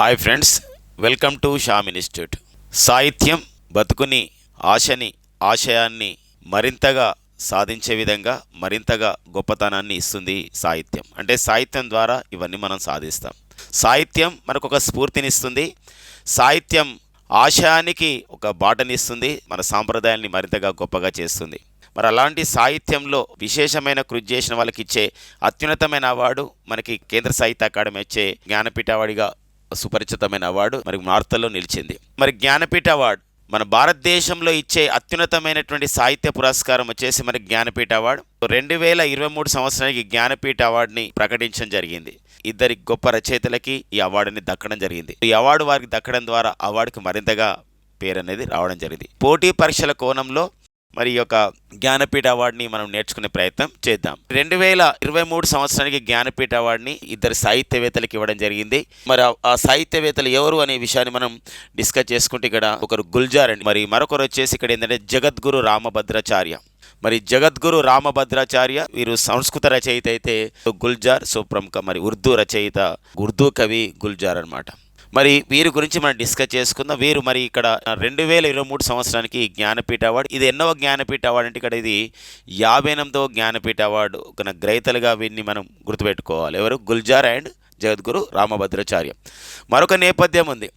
Hi friends welcome to Sham institute సాహిత్యం బతుకుని ఆశని ఆశయాన్ని మరింతగా సాధించే విధంగా మరింతగా గొప్పతనాన్ని ఇస్తుంది సాహిత్యం. అంటే సాహిత్యం ద్వారా ఇవన్నీ మనం సాధిస్తాం. సాహిత్యం మనకు ఒక స్ఫూర్తినిస్తుంది. సాహిత్యం ఆశయానికి ఒక బాటనిస్తుంది. మన సాంప్రదాయాన్ని మరింతగా గొప్పగా చేస్తుంది. మరి అలాంటి సాహిత్యంలో విశేషమైన కృషి చేసిన వాళ్ళకి ఇచ్చే అత్యున్నతమైన అవార్డు మనకి కేంద్ర సాహిత్య అకాడమీ ఇచ్చే జ్ఞానపీఠ అవార్డుగా సుపరిచితమైన అవార్డు మరి వార్తల్లో నిలిచింది. మరి జ్ఞానపీఠ అవార్డు మన భారతదేశంలో ఇచ్చే అత్యున్నతమైనటువంటి సాహిత్య పురస్కారం వచ్చేసి మరి జ్ఞానపీఠ అవార్డు. రెండు వేల ఇరవై మూడు సంవత్సరానికి జ్ఞానపీఠ అవార్డుని ప్రకటించడం జరిగింది. ఇద్దరి గొప్ప రచయితలకి ఈ అవార్డుని దక్కడం జరిగింది. ఈ అవార్డు వారికి దక్కడం ద్వారా అవార్డుకి మరింతగా పేరు అనేది రావడం జరిగింది. పోటీ పరీక్షల కోణంలో మరి యొక్క జ్ఞానపీఠ అవార్డుని మనం నేర్చుకునే ప్రయత్నం చేద్దాం. రెండు వేల ఇరవై మూడు సంవత్సరానికి జ్ఞానపీఠ అవార్డుని ఇద్దరు సాహిత్యవేత్తలకు ఇవ్వడం జరిగింది. మరి ఆ- సాహిత్యవేత్తలు ఎవరు అనే విషయాన్ని మనం డిస్కస్ చేసుకుంటే ఇక్కడ ఒకరు గుల్జార్ అండి మరి మరొకరు వచ్చేసి ఇక్కడ ఏంటంటే జగద్గురు రామభద్రాచార్య. మరి జగద్గురు రామభద్రాచార్య వీరు సంస్కృత రచయిత అయితే గుల్జార్ సో ప్రముఖ మరి ఉర్దూ రచయిత ఉర్దూ కవి గుల్జార్ అనమాట మరి వీరి గురించి మనం డిస్కస్ చేసుకుందాం. వీరు మరి ఇక్కడ రెండు వేల ఇరవై మూడు సంవత్సరానికి జ్ఞానపీఠ అవార్డు ఇది ఎన్నవ జ్ఞానపీఠ అవార్డు అంటే ఇక్కడ ఇది యాభై ఎనిమిదవ జ్ఞానపీఠ అవార్డు. ఒక గ్రహీతలుగా వీరిని మనం గుర్తుపెట్టుకోవాలి. ఎవరు? గుల్జార్ అండ్ జగద్గురు రామభద్రాచార్య. మరొక నేపథ్యం ఉంది.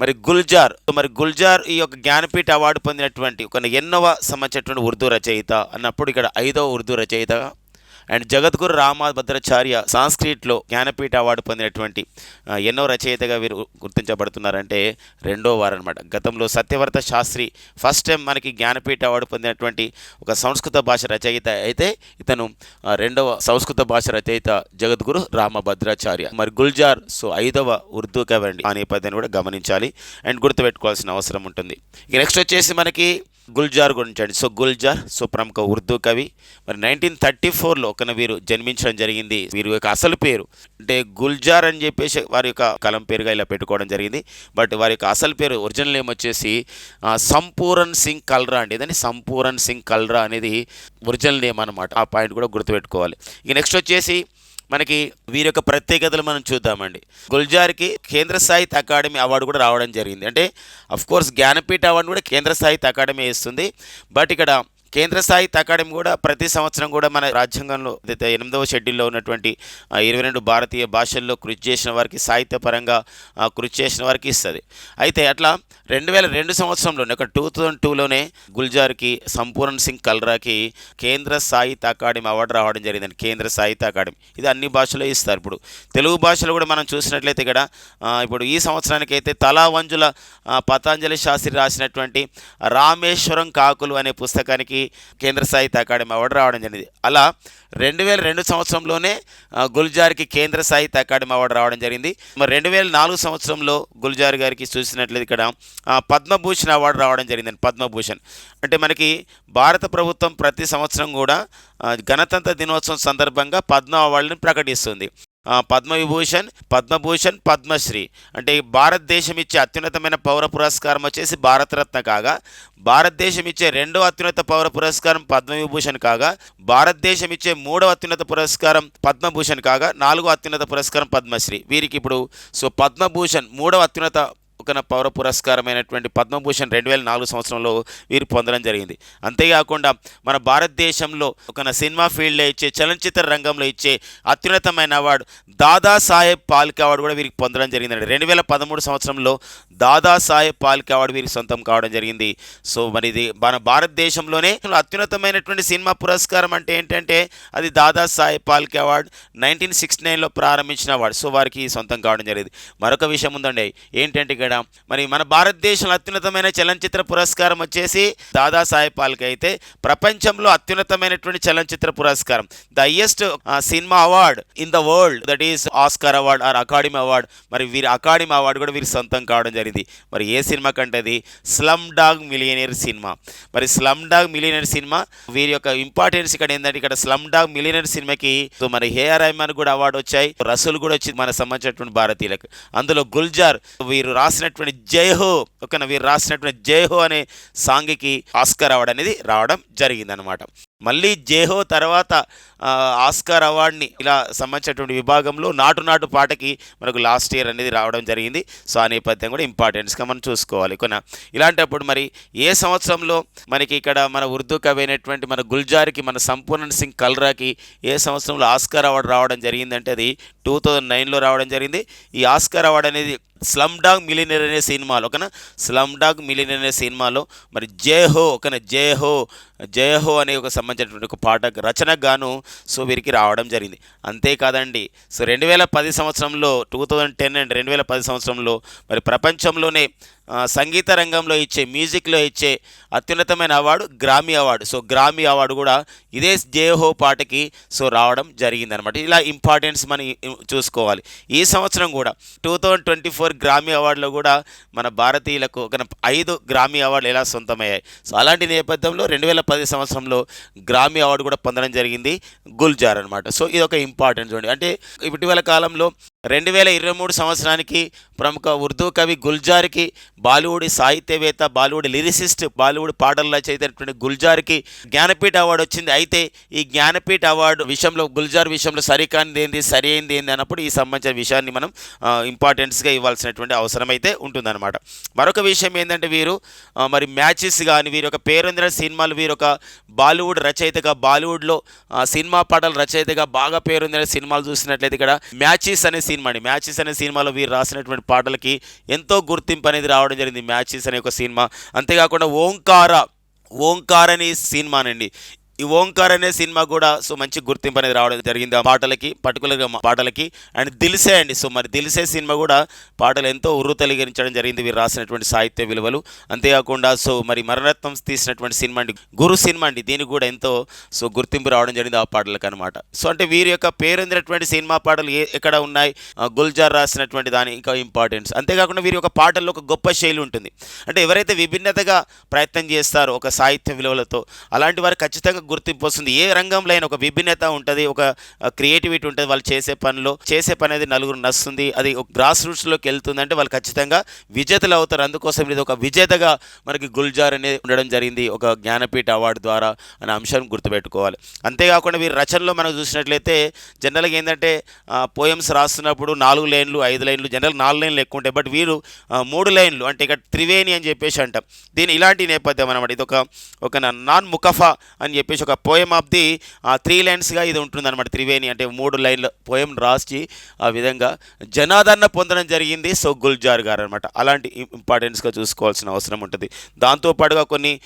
మరి గుల్జార్ మరి గుల్జార్ ఈ యొక్క జ్ఞానపీఠ అవార్డు పొందినటువంటి ఒక ఎన్నవ సంబంధించినటువంటి ఉర్దూ రచయిత అన్నప్పుడు ఇక్కడ ఐదవ ఉర్దూ రచయితగా అండ్ జగద్గురు రామభద్రాచార్య సాంస్క్రిట్లో జ్ఞానపీఠ అవార్డు పొందినటువంటి ఎన్నో రచయితగా వీరు గుర్తించబడుతున్నారంటే రెండో వారు అనమాట గతంలో సత్యవర్త శాస్త్రి ఫస్ట్ టైం మనకి జ్ఞానపీఠ అవార్డు పొందినటువంటి ఒక సంస్కృత భాష రచయిత అయితే ఇతను రెండవ సంస్కృత భాష రచయిత జగద్గురు రామభద్రాచార్య. మరి గుల్జార్ సో ఐదవ ఉర్దూ కవి అండి. ఆ నేపథ్యాన్ని కూడా గమనించాలి. అండ్ గుర్తుపెట్టుకోవాల్సిన అవసరం ఉంటుంది. ఇక నెక్స్ట్ వచ్చేసి మనకి గుల్జార్ గురించి అండి. సో గుల్జార్ సో ప్రముఖ ఉర్దూ కవి. మరి నైన్టీన్ థర్టీ ఫోర్లో ఒక వీరు జన్మించడం జరిగింది. వీరి యొక్క అసలు పేరు అంటే గుల్జార్ అని చెప్పేసి వారి యొక్క కలం పేరుగా ఇలా పెట్టుకోవడం జరిగింది. బట్ వారి యొక్క అసలు పేరు ఒరిజినల్ నేమ్ వచ్చేసి సంపూరన్ సింగ్ కల్రా అండి. ఇదని సంపూరన్ సింగ్ కల్రా అనేది ఒరిజినల్ నేమ్ అనమాట ఆ పాయింట్ కూడా గుర్తుపెట్టుకోవాలి. ఇక నెక్స్ట్ వచ్చేసి మనకి వీరి యొక్క ప్రత్యేకతలు మనం చూద్దామండి. గుల్జార్కి కేంద్ర సాహిత్య అకాడమీ అవార్డు కూడా రావడం జరిగింది. అంటే అఫ్ కోర్స్ జ్ఞానపీఠ అవార్డు కూడా కేంద్ర సాహిత్య అకాడమీ ఇస్తుంది. బట్ ఇక్కడ కేంద్ర సాహిత్య అకాడమీ కూడా ప్రతి సంవత్సరం కూడా మన రాజ్యాంగంలో ఎనిమిదవ షెడ్యూల్లో ఉన్నటువంటి ఇరవై రెండు భారతీయ భాషల్లో కృషి చేసిన వారికి సాహిత్యపరంగా కృషి చేసిన వారికి ఇస్తుంది. అయితే అట్లా రెండు వేల రెండు సంవత్సరంలోనే ఒక టూ థౌజండ్ టూలోనే గుల్జార్కి సంపూర్ణ సింగ్ కల్రాకి కేంద్ర సాహిత్య అకాడమీ అవార్డు రావడం జరిగిందండి. కేంద్ర సాహిత్య అకాడమీ. ఇది అన్ని భాషలో ఇస్తారు. ఇప్పుడు తెలుగు భాషలో కూడా మనం చూసినట్లయితే ఇక్కడ ఇప్పుడు ఈ సంవత్సరానికి అయితే తలా వంజుల పతాంజలి శాస్త్రి రాసినటువంటి రామేశ్వరం కాకులు అనే పుస్తకానికి కేంద్ర సాహిత్య అకాడమీ అవార్డు రావడం జరిగింది. అలా రెండు వేల రెండు సంవత్సరంలోనే గుల్జార్కి కేంద్ర సాహిత్య అకాడమీ అవార్డు రావడం జరిగింది. మరి రెండు వేల నాలుగు సంవత్సరంలో గుల్జార్ గారికి చూసినట్లయితే ఇక్కడ పద్మభూషణ్ అవార్డు రావడం జరిగిందండి పద్మభూషణ్. అంటే మనకి భారత ప్రభుత్వం ప్రతి సంవత్సరం కూడా గణతంత్ర దినోత్సవం సందర్భంగా పద్మ అవార్డుని ప్రకటిస్తుంది. పద్మవిభూషణ్ పద్మభూషణ్ పద్మశ్రీ. అంటే భారతదేశం ఇచ్చే అత్యున్నతమైన పౌర పురస్కారం వచ్చేసి భారతరత్న కాగా భారతదేశం ఇచ్చే రెండో అత్యున్నత పౌర పురస్కారం పద్మవిభూషణ్ కాగా భారతదేశం ఇచ్చే మూడవ అత్యున్నత పురస్కారం పద్మభూషణ్ కాగా నాలుగో అత్యున్నత పురస్కారం పద్మశ్రీ. వీరికి ఇప్పుడు సో పద్మభూషణ్ మూడవ అత్యున్నత ఒకన పౌర పురస్కారమైనటువంటి పద్మభూషణ్ రెండు వేల నాలుగు సంవత్సరంలో వీరు పొందడం జరిగింది. అంతేకాకుండా మన భారతదేశంలో ఒక సినిమా ఫీల్డ్లో ఇచ్చే చలనచిత్ర రంగంలో ఇచ్చే అత్యున్నతమైన అవార్డు దాదాసాహెబ్ పాల్కే అవార్డు కూడా వీరికి పొందడం జరిగిందండి. రెండు వేల పదమూడు సంవత్సరంలో దాదాసాహెబ్ పాల్కే అవార్డు వీరికి సొంతం కావడం జరిగింది. సో మరి ఇది మన భారతదేశంలోనే అత్యున్నతమైనటువంటి సినిమా పురస్కారం అంటే ఏంటంటే అది Dadasaheb Phalke award nineteen sixty నైన్లో ప్రారంభించిన అవార్డు. సో వారికి సొంతం కావడం జరిగింది. మరొక విషయం ఉందండి ఏంటంటే ఇక్కడ మరి మన భారతదేశంలో అత్యున్నతమైన చలనచిత్ర పురస్కారం వచ్చేసి దాదాసాహెబ్ పాల్కే అయితే ప్రపంచంలో అత్యున్నతమైనటువంటి చలనచిత్ర పురస్కారం. The highest cinema award in the world that is Oscar award or academy award. మరి వీరి అకాడమీ అవార్డు కూడా వీరి సొంతం కావడం జరిగింది. మరి ఏ సినిమా కంటే అది స్లమ్ డాగ్ మిలియనీర్ సినిమా. మరి స్లమ్ డాగ్ మిలియనీర్ సినిమా వీరి యొక్క ఇంపార్టెన్స్ ఇక్కడ ఏంటంటే ఇక్కడ స్లమ్ డాగ్ మిలియనీర్ సినిమాకి సో మరి హేఆర్ రెహమాన్ కూడా అవార్డు వచ్చాయి. రసూల్ కూడా వచ్చింది మన సంబంధించినటువంటి భారతీయులకు. అందులో గుల్జార్ వీరు రాసినటువంటి జై హో ఒక వీరు రాసినటువంటి జై హో అనే సాంగ్కి ఆస్కర్ అవార్డు అనేది రావడం జరిగిందనమాట మళ్ళీ జేహో తర్వాత ఆస్కార్ అవార్డ్ని ఇలా సంబంధించినటువంటి విభాగంలో నాటు నాటు పాటకి మనకు లాస్ట్ ఇయర్ అనేది రావడం జరిగింది. సో ఆ నేపథ్యం కూడా ఇంపార్టెన్స్గా మనం చూసుకోవాలి. కొన ఇలాంటప్పుడు మరి ఏ సంవత్సరంలో మనకి ఇక్కడ మన ఉర్దూ కవి అయినటువంటి మన గుల్జార్కి మన సంపూర్ణ సింగ్ కల్రాకి ఏ సంవత్సరంలో ఆస్కార్ అవార్డు రావడం జరిగిందంటే అది టూ థౌజండ్ నైన్లో రావడం జరిగింది. ఈ ఆస్కార్ అవార్డు అనేది స్లమ్ డాగ్ మిలినర్ అనే సినిమాలో ఓకేనా? స్లమ్ డాగ్ మిలినర్ అనే సినిమాలో మరి జయహో ఓకేనా? హో జయహో అనే ఒక సంబంధించినటువంటి ఒక పాట రచనకు గాను సో వీరికి రావడం జరిగింది. అంతేకాదండి సో రెండు వేల పది సంవత్సరంలో టూ థౌజండ్ టెన్ అండ్ రెండు వేల పది సంవత్సరంలో మరి ప్రపంచంలోనే సంగీత రంగంలో ఇచ్చే మ్యూజిక్లో ఇచ్చే అత్యున్నతమైన award Grammy award. So Grammy award కూడా ఇదే జేహో పాటకి సో రావడం జరిగిందనమాట. ఇలా ఇంపార్టెన్స్ మనం చూసుకోవాలి. ఈ సంవత్సరం కూడా two thousand twenty four Grammy అవార్డులో కూడా మన భారతీయులకు ఒక ఐదు గ్రామీ అవార్డులు ఎలా సొంతమయ్యాయి? సో అలాంటి నేపథ్యంలో రెండు వేల పది సంవత్సరంలో గ్రామీ అవార్డు కూడా పొందడం జరిగింది. గుల్జార్ అనమాట సో ఇది ఒక ఇంపార్టెంట్ చూడండి. అంటే ఇటీవల కాలంలో రెండు వేల ఇరవై మూడు సంవత్సరానికి ప్రముఖ ఉర్దూ కవి గుల్జార్కి బాలీవుడ్ సాహిత్యవేత్త బాలీవుడ్ లిరిసిస్ట్ బాలీవుడ్ పాటలు రచయితటువంటి గుల్జార్కి జ్ఞానపీఠ అవార్డు వచ్చింది. అయితే ఈ జ్ఞానపీఠ అవార్డు విషయంలో గుల్జార్ విషయంలో సరికానిది ఏంది సరి అయింది ఏంది అన్నప్పుడు ఈ సంబంధించిన విషయాన్ని మనం ఇంపార్టెన్స్గా ఇవ్వాల్సినటువంటి అవసరం అయితే ఉంటుందన్నమాట. మరొక విషయం ఏంటంటే వీరు మరి మ్యాచెస్ కానీ వీరి ఒక పేరొందిన సినిమాలు వీరు ఒక బాలీవుడ్ రచయితగా బాలీవుడ్లో సినిమా పాటల రచయితగా బాగా పేరొందిన సినిమాలు చూసినట్లయితే ఇక్కడ మ్యాచెస్ అనే సినిమా అండి మ్యాచెస్ అనే సినిమాలో వీరు రాసినటువంటి పాటలకి ఎంతో గుర్తింపు అనేది రావడం జరిగింది. మ్యాచెస్ అనే ఒక సినిమా. అంతేకాకుండా ఓంకార ఓంకార్ అనే సినిమానండి. ఈ ఓంకార్ అనే సినిమా కూడా సో మంచి గుర్తింపు అనేది రావడం జరిగింది. ఆ పాటలకి పర్టికులర్గా పాటలకి అండ్ దిల్సే అండి. సో మరి దిల్సే సినిమా కూడా పాటలు ఎంతో ఉర్రుతలిగించడం జరిగింది. వీరు రాసినటువంటి సాహిత్య విలువలు. అంతేకాకుండా సో మరి మరణత్వం తీసినటువంటి సినిమా అండి. గురు సినిమా అండి. దీనికి కూడా ఎంతో సో గుర్తింపు రావడం జరిగింది ఆ పాటలకు అనమాట సో అంటే వీరి యొక్క పేరొందినటువంటి సినిమా పాటలు ఏ ఎక్కడ ఉన్నాయి? గుల్జార్ రాసినటువంటి దాని ఇంకా ఇంపార్టెన్స్. అంతేకాకుండా వీరి యొక్క పాటల్లో ఒక గొప్ప శైలి ఉంటుంది. అంటే ఎవరైతే విభిన్నతగా ప్రయత్నం చేస్తారో ఒక సాహిత్య విలువలతో అలాంటి వారు ఖచ్చితంగా గుర్తింపు వస్తుంది. ఏ రంగంలో అయినా ఒక విభిన్నత ఉంటుంది ఒక క్రియేటివిటీ ఉంటుంది వాళ్ళు చేసే పనిలో. చేసే పని అనేది నలుగురు నస్తుంది అది ఒక గ్రాస్ రూట్స్లోకి వెళ్తుంది అంటే వాళ్ళు ఖచ్చితంగా విజేతలు అవుతారు. అందుకోసం ఇది ఒక విజేతగా మనకి గుల్జార్ అనేది ఉండడం జరిగింది ఒక జ్ఞానపీఠ అవార్డు ద్వారా అనే అంశాన్ని గుర్తుపెట్టుకోవాలి. అంతేకాకుండా వీరి రచనలో మనం చూసినట్లయితే జనరల్గా ఏంటంటే పోయమ్స్ రాస్తున్నప్పుడు నాలుగు లైన్లు ఐదు లైన్లు జనరల్ నాలుగు లైన్లు ఎక్కువ ఉంటాయి. బట్ వీరు మూడు లైన్లు అంటే ఇక్కడ త్రివేణి అని చెప్పేసి అంటాం. దీని ఇలాంటి నేపథ్యం అనమాట ఇది ఒక ఒక నాన్ ముకఫా అని చెప్పేసి ఒక పోయం ఆఫ్ ది త్రీ లైన్స్గా ఇది ఉంటుందన్నమాట త్రివేణి. అంటే మూడు లైన్ల పోయం రాసి ఆ విధంగా జనాదరణ పొందడం జరిగింది సో గుల్జార్ గారు అనమాట అలాంటి ఇంపార్టెన్స్గా చూసుకోవాల్సిన అవసరం ఉంటుంది. దాంతోపాటుగా కొన్ని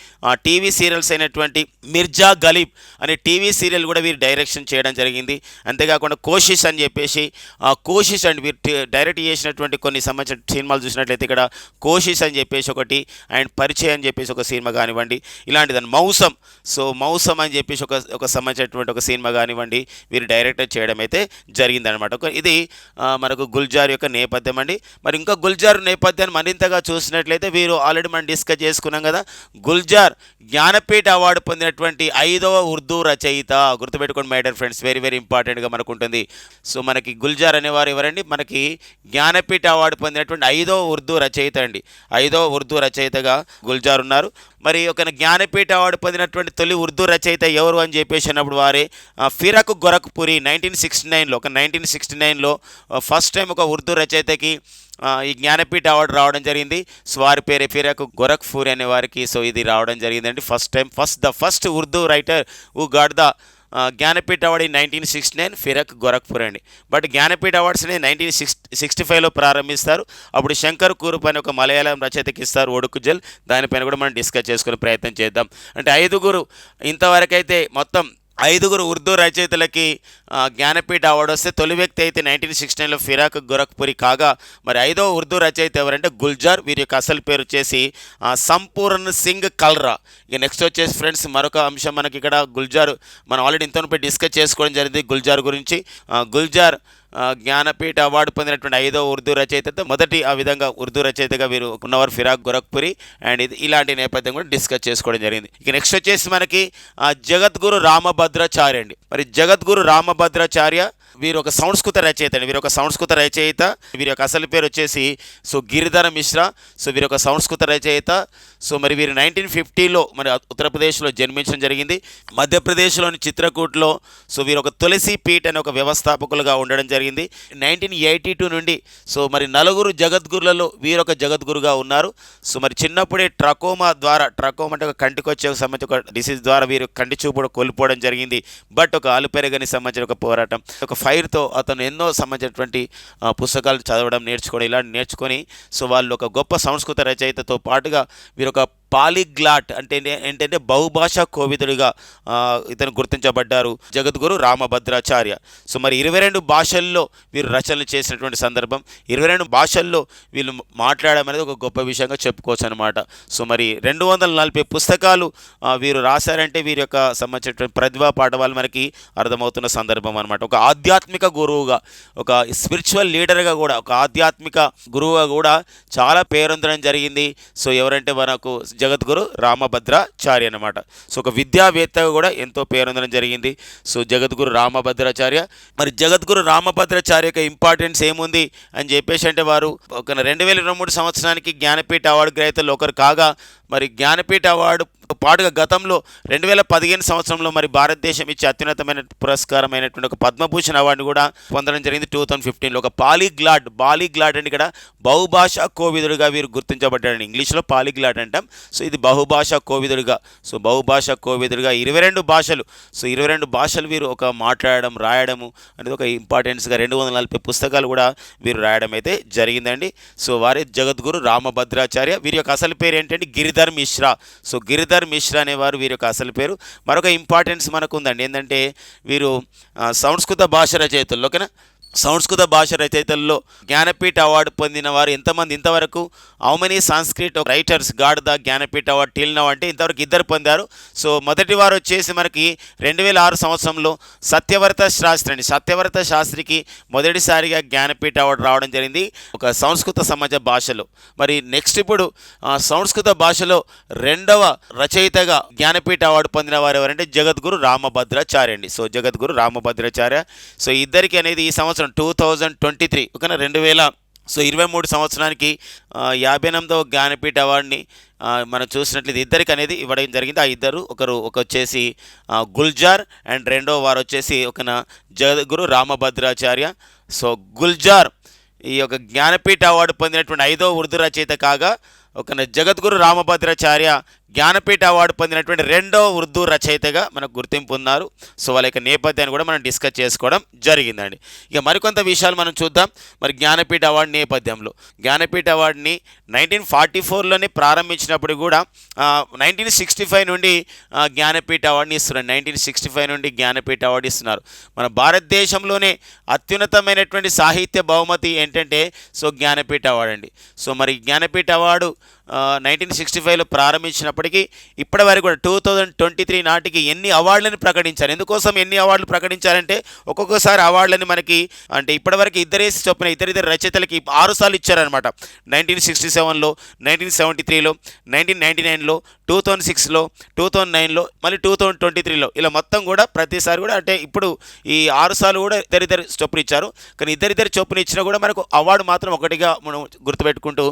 టీవీ సీరియల్స్ అయినటువంటి మిర్జా గలీబ్ అనే టీవీ సీరియల్ కూడా వీరు డైరెక్షన్ చేయడం జరిగింది. అంతేకాకుండా కోషిష్ అని చెప్పేసి ఆ కోషిష్ అండ్ వీరు డైరెక్ట్ చేసినటువంటి కొన్ని సంబంధించిన సినిమాలు చూసినట్లయితే ఇక్కడ కోషిష్ అని చెప్పేసి ఒకటి అండ్ పరిచయం అని చెప్పేసి ఒక సినిమా కానివ్వండి. ఇలాంటిదని మౌసం. సో మౌసం అని చెప్పేసి ఒక ఒక సంబంధించినటువంటి ఒక సినిమా కానివ్వండి వీరు డైరెక్టర్ చేయడం అయితే జరిగిందనమాట ఒక ఇది మనకు గుల్జార్ యొక్క నేపథ్యం అండి. మరి ఇంకా గుల్జార్ నేపథ్యాన్ని మరింతగా చూసినట్లయితే వీరు ఆల్రెడీ మనం డిస్కస్ చేసుకున్నాం కదా గుల్జార్ జ్ఞానపీఠ అవార్డు పొందినటువంటి ఐదవ ఉర్దూ రచయిత గుర్తుపెట్టుకోండి my dear friends very very ఇంపార్టెంట్గా మనకు ఉంటుంది. సో మనకి గుల్జార్ అనేవారు ఎవరండి? మనకి జ్ఞానపీఠ అవార్డు పొందినటువంటి ఐదవ ఉర్దూ రచయిత అండి. ఐదవ ఉర్దూ రచయితగా గుల్జార్ ఉన్నారు. మరి ఒక జ్ఞానపీఠ అవార్డు పొందినటువంటి తొలి ఉర్దూ రచయిత ఎవరు అని చెప్పేసి అన్నప్పుడు వారే ఫిరకు ఫిరక్ నైన్టీన్ సిక్స్టీ నైన్లో ఒక నైన్టీన్ సిక్స్టీ నైన్లో ఫస్ట్ టైం ఒక ఉర్దూ రచయితకి ఈ జ్ఞానపీఠ అవార్డు రావడం జరిగింది. సో వారి పేరు ఫిరక్ గొరఖ్పూరి అనే వారికి సో ఇది రావడం జరిగిందండి. First time first the first Urdu writer who got the Jnanpith award in nineteen sixty nine Firaq Gorakhpur అండి. బట్ జ్ఞానపీఠ అవార్డ్స్ని నైన్టీన్ సిక్స్ సిక్స్టీ ఫైవ్లో ప్రారంభిస్తారు. అప్పుడు శంకర్ కూరుప్ అని ఒక మలయాళం రచయితకి ఇస్తారు ఒడుకుజల్ దానిపైన కూడా మనం డిస్కస్ చేసుకునే ప్రయత్నం చేద్దాం. అంటే ఐదుగురు ఇంతవరకైతే మొత్తం ఐదుగురు ఉర్దూ రచయితలకి జ్ఞానపీఠ అవార్డు వస్తే తొలి వ్యక్తి అయితే నైన్టీన్ సిక్స్టీ నైన్లో ఫిరాక్ గోరఖ్పురి కాగా మరి ఐదో ఉర్దూ రచయిత ఎవరంటే గుల్జార్ వీరి యొక్క అసలు పేరు వచ్చేసి సంపూర్ణ సింగ్ కల్రా. ఇక నెక్స్ట్ వచ్చేసి ఫ్రెండ్స్ మరొక అంశం మనకి ఇక్కడ గుల్జార్ మనం ఆల్రెడీ ఇంతలో డిస్కస్ చేసుకోవడం జరిగింది గుల్జార్ గురించి. గుల్జార్ జ్ఞానపీఠ అవార్డు పొందినటువంటి ఐదో ఉర్దూ రచయితతో మొదటి ఆ విధంగా ఉర్దూ రచయితగా వీరు ఉన్నవారు ఫిరాక్ గోరఖ్పురి అండ్ ఇది ఇలాంటి నేపథ్యం కూడా డిస్కస్ చేసుకోవడం జరిగింది. ఇక నెక్స్ట్ వచ్చేసి మనకి జగద్గురు రామభద్రాచార్య అండి. మరి జగద్గురు రామభద్రాచార్య వీరు ఒక సంస్కృత రచయిత అండి. వీరు ఒక సంస్కృత రచయిత. వీరి యొక్క అసలు పేరు వచ్చేసి సో గిరిధర మిశ్రా. సో వీరు ఒక సంస్కృత రచయిత. సో మరి వీరు నైన్టీన్ ఫిఫ్టీలో మరి ఉత్తరప్రదేశ్లో జన్మించడం జరిగింది. మధ్యప్రదేశ్లోని చిత్రకూట్లో సో వీరు ఒక తులసి పీఠ్ అనే ఒక వ్యవస్థాపకులుగా ఉండడం జరిగింది. నైన్టీన్ ఎయిటీ టూ నుండి సో మరి నలుగురు జగద్గురులలో వీరు ఒక జగద్గురుగా ఉన్నారు. సో మరి చిన్నప్పుడే ట్రకోమా ద్వారా ట్రకోమా అంటే ఒక కంటికి వచ్చే ఒక సంబంధించి ఒక డిసీజ్ ద్వారా వీరు కంటి చూపు కోల్పోవడం జరిగింది. బట్ ఒక అలుపెరగని సంబంధించిన ఒక పోరాటం ఒక ఫైర్తో అతను ఎన్నో సంబంధించినటువంటి పుస్తకాలు చదవడం నేర్చుకోవడం ఇలా నేర్చుకొని సో వాళ్ళు ఒక గొప్ప సంస్కృత రచయితతో పాటుగా వీరు ఒక పాలిగ్లాట్ అంటే ఏంటంటే బహుభాషా కోవిదుడిగా ఇతను గుర్తించబడ్డారు. జగద్గురు రామభద్రాచార్య. సో మరి ఇరవై రెండు భాషల్లో వీరు రచనలు చేసినటువంటి సందర్భం ఇరవై రెండు భాషల్లో వీళ్ళు మాట్లాడడం అనేది ఒక గొప్ప విషయంగా చెప్పుకోవచ్చు అనమాట సో మరి రెండు వందల నలభై పుస్తకాలు వీరు రాశారంటే వీరి యొక్క సంబంధించినటువంటి ప్రతిభా పాఠవాలు మనకి అర్థమవుతున్న సందర్భం అనమాట ఒక ఆధ్యాత్మిక గురువుగా ఒక స్పిరిచువల్ లీడర్గా కూడా ఒక ఆధ్యాత్మిక గురువుగా కూడా చాలా పేరొందడం జరిగింది. సో ఎవరంటే మనకు జగద్గురు రామభద్రాచార్య అనమాట సో ఒక విద్యావేత్తగా కూడా ఎంతో పేరొందడం జరిగింది. సో జగద్గురు రామభద్రాచార్య మరి జగద్గురు రామభద్రాచార్య యొక్క ఇంపార్టెన్స్ ఏముంది అని చెప్పేసి అంటే వారు ఒక రెండు వేల ఇరవై మూడు సంవత్సరానికి జ్ఞానపీఠ అవార్డు గ్రహీతలు ఒకరు కాగా మరి జ్ఞానపీఠ అవార్డు పాటుగా గతంలో రెండు వేల పదిహేను సంవత్సరంలో మరి భారతదేశం ఇచ్చే అత్యున్నతమైన పురస్కారమైనటువంటి ఒక పద్మభూషణ్ అవార్డుని కూడా పొందడం జరిగింది టూ థౌజండ్ ఫిఫ్టీన్లో. ఒక పాలీగ్లాడ్ పాలీగ్లాడ్ అని ఇక్కడ బహుభాషా కోవిదుడుగా వీరు గుర్తించబడ్డాడు ఇంగ్లీష్లో పాలీగ్లాడ్ అంటాం. సో ఇది బహుభాషా కోవిదుడుగా. సో బహుభాషా కోవిదుడుగా ఇరవై రెండు భాషలు. సో ఇరవై రెండు భాషలు వీరు ఒక మాట్లాడడం రాయడము అనేది ఒక ఇంపార్టెన్స్గా రెండు వందల నలభై పుస్తకాలు కూడా వీరు రాయడం అయితే జరిగిందండి. సో వారి జగద్గురు రామభద్రాచార్య వీరి యొక్క అసలు పేరు ఏంటంటే గిరిధర్ మిశ్రా. సో గిరిధర్ మిశ్రా అనేవారు వీరి యొక్క అసలు పేరు. మరొక ఇంపార్టెన్స్ మనకు ఉందండి ఏంటంటే వీరు సంస్కృత భాష రచయితలు. ఓకేనా? సంస్కృత భాష రచయితల్లో జ్ఞానపీఠ అవార్డు పొందిన వారు ఎంతమంది? ఇంతవరకు how many Sanskrit writers got the Jnanpith award till now అంటే ఇంతవరకు ఇద్దరు పొందారు. సో మొదటి వారు వచ్చేసి మనకి రెండు వేల ఆరు సంవత్సరంలో సత్యవర్త శాస్త్రి అండి. సత్యవర్త శాస్త్రికి మొదటిసారిగా జ్ఞానపీఠ అవార్డు రావడం జరిగింది. ఒక సంస్కృత సమాజ భాషలో. మరి నెక్స్ట్ ఇప్పుడు సంస్కృత భాషలో రెండవ రచయితగా జ్ఞానపీఠ అవార్డు పొందిన వారు ఎవరంటే జగద్గురు రామభద్రాచార్య అండి. సో జగద్గురు రామభద్రాచార్య. సో ఇద్దరికి అనేది ఈ సంవత్సరం టూ థౌజండ్ ట్వంటీ త్రీ ఓకేనా? రెండు వేల సో ఇరవై మూడు సంవత్సరానికి యాభై ఎనిమిదవ జ్ఞానపీఠ అవార్డుని మనం చూసినట్లయితే ఇద్దరికి అనేది ఇవ్వడం జరిగింది. ఆ ఇద్దరు ఒకరు ఒక వచ్చేసి గుల్జార్ అండ్ రెండో వారు వచ్చేసి ఒకన జగద్గురు రామభద్రాచార్య. సో గుల్జార్ ఈ యొక్క జ్ఞానపీఠ అవార్డు పొందినటువంటి ఐదో ఉర్దూ రచయిత కాగా ఒక జగద్గురు రామభద్రాచార్య జ్ఞానపీఠ అవార్డు పొందినటువంటి రెండో ఉర్దూ రచయితగా మనకు గుర్తింపు ఉన్నారు. సో వాళ్ళ యొక్క నేపథ్యాన్ని కూడా మనం డిస్కస్ చేసుకోవడం జరిగిందండి. ఇక మరికొంత విషయాలు మనం చూద్దాం. మరి జ్ఞానపీఠ అవార్డు నేపథ్యంలో. జ్ఞానపీఠ అవార్డుని నైన్టీన్ ఫార్టీ ఫోర్లోనే ప్రారంభించినప్పుడు కూడా నైన్టీన్ సిక్స్టీ ఫైవ్ నుండి జ్ఞానపీఠ అవార్డుని ఇస్తున్నారు. నైన్టీన్ సిక్స్టీ ఫైవ్ నుండి జ్ఞానపీఠ అవార్డు ఇస్తున్నారు. మన భారతదేశంలోనే అత్యున్నతమైనటువంటి సాహిత్య బహుమతి ఏంటంటే సో జ్ఞానపీఠ అవార్డు అండి. సో మరి జ్ఞానపీఠ అవార్డు నైన్టీన్ సిక్స్టీ ఫైవ్లో ప్రారంభించినప్పటికీ ఇప్పటి వరకు కూడా టూ థౌజండ్ ట్వంటీ త్రీ నాటికి ఎన్ని అవార్డులను ప్రకటించారు? ఎందుకోసం ఎన్ని అవార్డులు ప్రకటించారంటే ఒక్కొక్కసారి అవార్డులని మనకి అంటే ఇప్పటివరకు ఇద్దరేసి చొప్పున ఇద్దరిద్దరు రచయితలకి ఆరు సార్లు ఇచ్చారనమాట నైన్టీన్ సిక్స్టీ సెవెన్లో నైన్టీన్ సెవెంటీ త్రీలో నైన్టీన్ నైంటీ నైన్లో టూ థౌజండ్ సిక్స్లో టూ థౌజండ్ నైన్లో మళ్ళీ టూ థౌజండ్ ట్వంటీ త్రీలో ఇలా మొత్తం కూడా ప్రతిసారి కూడా అంటే ఇప్పుడు ఈ ఆరు సార్లు కూడా ఇద్దరిద్దరు చొప్పున ఇచ్చారు. కానీ ఇద్దరిద్దరు చొప్పున ఇచ్చినా కూడా మనకు అవార్డు మాత్రం ఒకటిగా మనం గుర్తుపెట్టుకుంటూ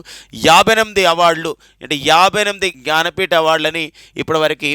యాభై ఎనిమిది అవార్డులు అంటే యాభై ఎనిమిది జ్ఞానపీఠ అవార్డులని ఇప్పటివరకు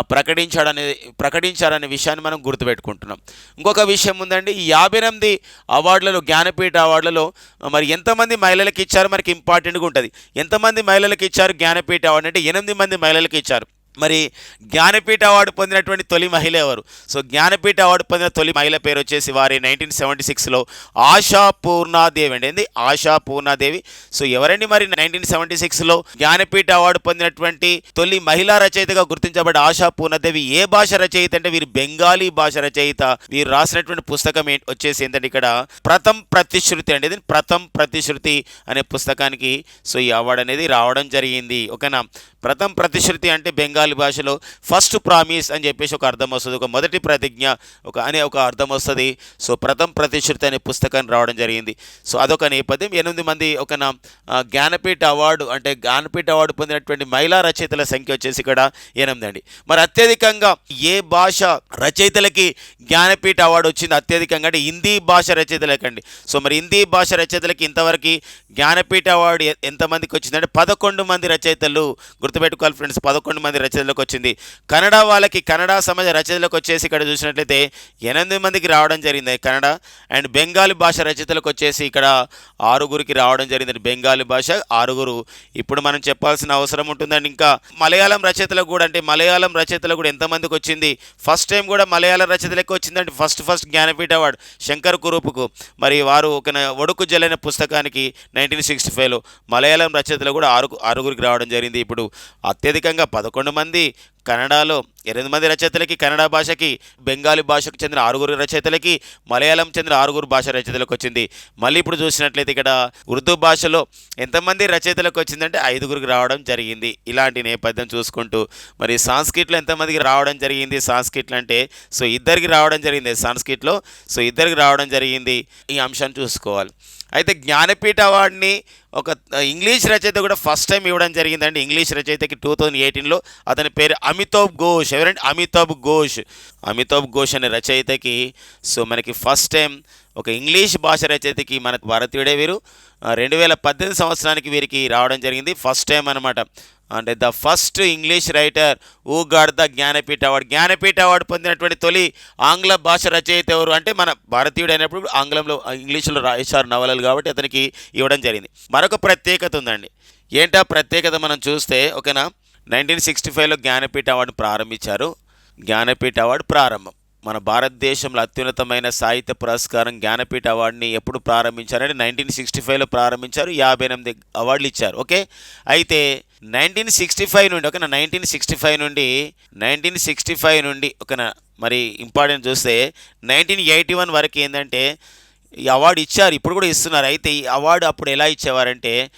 ప్రకటించాడనే ప్రకటించారనే విషయాన్ని మనం గుర్తుపెట్టుకుంటున్నాం. ఇంకొక విషయం ఉందండి ఈ యాభై ఎనిమిది అవార్డులలో జ్ఞానపీఠ అవార్డులలో మరి ఎంతమంది మహిళలకు ఇచ్చారు? మనకి ఇంపార్టెంట్గా ఉంటుంది. ఎంతమంది మహిళలకు ఇచ్చారు జ్ఞానపీఠ అవార్డు అంటే ఎనిమిది మంది మహిళలకు ఇచ్చారు. మరి జ్ఞానపీఠ అవార్డు పొందినటువంటి తొలి మహిళ ఎవరు? సో జ్ఞానపీఠ అవార్డు పొందిన తొలి మహిళ పేరు వచ్చేసి వారి నైన్టీన్ సెవెంటీ సిక్స్లో ఆశా పూర్ణాదేవి అండి. ఏంది? ఆశా పూర్ణాదేవి. సో ఎవరండి మరి నైన్టీన్ సెవెంటీ సిక్స్లో జ్ఞానపీఠ అవార్డు పొందినటువంటి తొలి మహిళా రచయితగా గుర్తించబడ్డ ఆశా పూర్ణాదేవి? ఏ భాష రచయిత అంటే వీరు బెంగాలీ భాష రచయిత. వీరు రాసినటువంటి పుస్తకం ఏంటి వచ్చేసి ఏంటంటే ఇక్కడ ప్రథం ప్రతిశ్రుతి అండి. ఇది ప్రథం ప్రతిశ్రుతి అనే పుస్తకానికి సో ఈ అవార్డు అనేది రావడం జరిగింది. ఓకేనా? ప్రథం ప్రతిశ్రుతి అంటే బెంగాలీ బెంగాలీ భాషలో ఫస్ట్ ప్రామిస్ అని చెప్పేసి ఒక అర్థం వస్తుంది. ఒక మొదటి ప్రతిజ్ఞ ఒక అనే ఒక అర్థం వస్తుంది. సో ప్రథమ ప్రతిశ్రుతి అనే పుస్తకం రావడం జరిగింది. సో అదొక నేపథ్యం. ఎనిమిది మంది ఒక నా జ్ఞానపీఠ అవార్డు అంటే జ్ఞానపీఠ అవార్డు పొందినటువంటి మహిళా రచయితల సంఖ్య వచ్చేసి ఇక్కడ ఎనిమిది అండి. మరి అత్యధికంగా ఏ భాష రచయితలకి జ్ఞానపీఠ అవార్డు వచ్చింది? అత్యధికంగా అంటే హిందీ భాష రచయితలకండి. సో మరి హిందీ భాష రచయితలకి ఇంతవరకు జ్ఞానపీఠ అవార్డు ఎంతమందికి వచ్చిందంటే పదకొండు మంది రచయితలు గుర్తుపెట్టుకోవాలి ఫ్రెండ్స్. పదకొండు మంది రచయితలకు వచ్చింది. కన్నడ వాళ్ళకి కన్నడ సమాజ రచయితలకు వచ్చేసి ఇక్కడ చూసినట్లయితే ఎనిమిది మందికి రావడం జరిగింది కన్నడ అండ్ బెంగాలీ భాష రచయితలకు వచ్చేసి ఇక్కడ ఆరుగురికి రావడం జరిగింది. బెంగాలీ భాష ఆరుగురు. ఇప్పుడు మనం చెప్పాల్సిన అవసరం ఉంటుందండి. ఇంకా మలయాళం రచయితలకు కూడా అంటే మలయాళం రచయితలకు కూడా ఎంతమందికి వచ్చింది? ఫస్ట్ టైం కూడా మలయాళం రచయితలకు వచ్చిందంటే first first Jnanpith award Shankar కురూపుకు. మరి వారు ఒక ఒడుకు జల్లైన పుస్తకానికి నైన్టీన్ సిక్స్టీ ఫైవ్లో మలయాళం రచయితలు కూడా ఆరు ఆరుగురికి రావడం జరిగింది. ఇప్పుడు అత్యధికంగా పదకొండు మంది కన్నడలో ఎనిమిది మంది రచయితలకి కన్నడ భాషకి బెంగాలీ భాషకు చెందిన ఆరుగురు రచయితలకి మలయాళం చెందిన ఆరుగురు భాష రచయితలకు వచ్చింది. మళ్ళీ ఇప్పుడు చూసినట్లయితే ఇక్కడ ఉర్దూ భాషలో ఎంతమంది రచయితలకు వచ్చిందంటే ఐదుగురికి రావడం జరిగింది. ఇలాంటి నేపథ్యం చూసుకుంటూ మరి సాంస్క్రిట్లో ఎంతమందికి రావడం జరిగింది? సాంస్క్రిట్లు అంటే సో ఇద్దరికి రావడం జరిగింది. సాంస్క్రిట్లో సో ఇద్దరికి రావడం జరిగింది. ఈ అంశాన్ని చూసుకోవాలి. అయితే జ్ఞానపీఠ అవార్డుని ఒక ఇంగ్లీష్ రచయిత కూడా ఫస్ట్ టైం ఇవ్వడం జరిగిందండి. ఇంగ్లీష్ రచయితకి టూ థౌజండ్ ఎయిటీన్లో అతని పేరు అమితాబ్ ఘోష్. ఎవరంటే అమితాబ్ ఘోష్. అమితాబ్ ఘోష్ అనే రచయితకి సో మనకి ఫస్ట్ టైం ఒక ఇంగ్లీష్ భాష రచయితకి మన భారతీయుడే వీరు. రెండు వేల పద్దెనిమిది సంవత్సరానికి వీరికి రావడం జరిగింది. ఫస్ట్ టైం అనమాట అంటే the first English writer who got the Jnanpith award Jnanpith award పొందినటువంటి తొలి ఆంగ్ల భాష రచయిత ఎవరు అంటే మన భారతీయుడు అయినప్పుడు ఆంగ్లంలో ఇంగ్లీష్లో రాశారు నవలలు కాబట్టి అతనికి ఇవ్వడం జరిగింది. మరొక ప్రత్యేకత ఉందండి. ఏంటా ప్రత్యేకత మనం చూస్తే ఓకేనా? నైన్టీన్ సిక్స్టీ ఫైవ్లో జ్ఞానపీఠ అవార్డు ప్రారంభించారు. జ్ఞానపీఠ అవార్డు ప్రారంభం. మన భారతదేశంలో అత్యున్నతమైన సాహిత్య పురస్కారం జ్ఞానపీఠ అవార్డుని ఎప్పుడు ప్రారంభించారంటే నైన్టీన్ సిక్స్టీ ఫైవ్లో ప్రారంభించారు. యాభై ఎనిమిది అవార్డులు ఇచ్చారు. ఓకే? అయితే నైన్టీన్ సిక్స్టీ ఫైవ్ నుండి ఓకేనా? నైన్టీన్ సిక్స్టీ ఫైవ్ నుండి నైన్టీన్ సిక్స్టీ ఫైవ్ నుండి ఓకేనా? మరి ఇంపార్టెంట్ చూస్తే నైన్టీన్ ఎయిటీ వన్ వరకు ఏంటంటే ఈ అవార్డు ఇచ్చారు. ఇప్పుడు కూడా ఇస్తున్నారు. అయితే ఈ అవార్డు అప్పుడు ఎలా ఇచ్చేవారంటే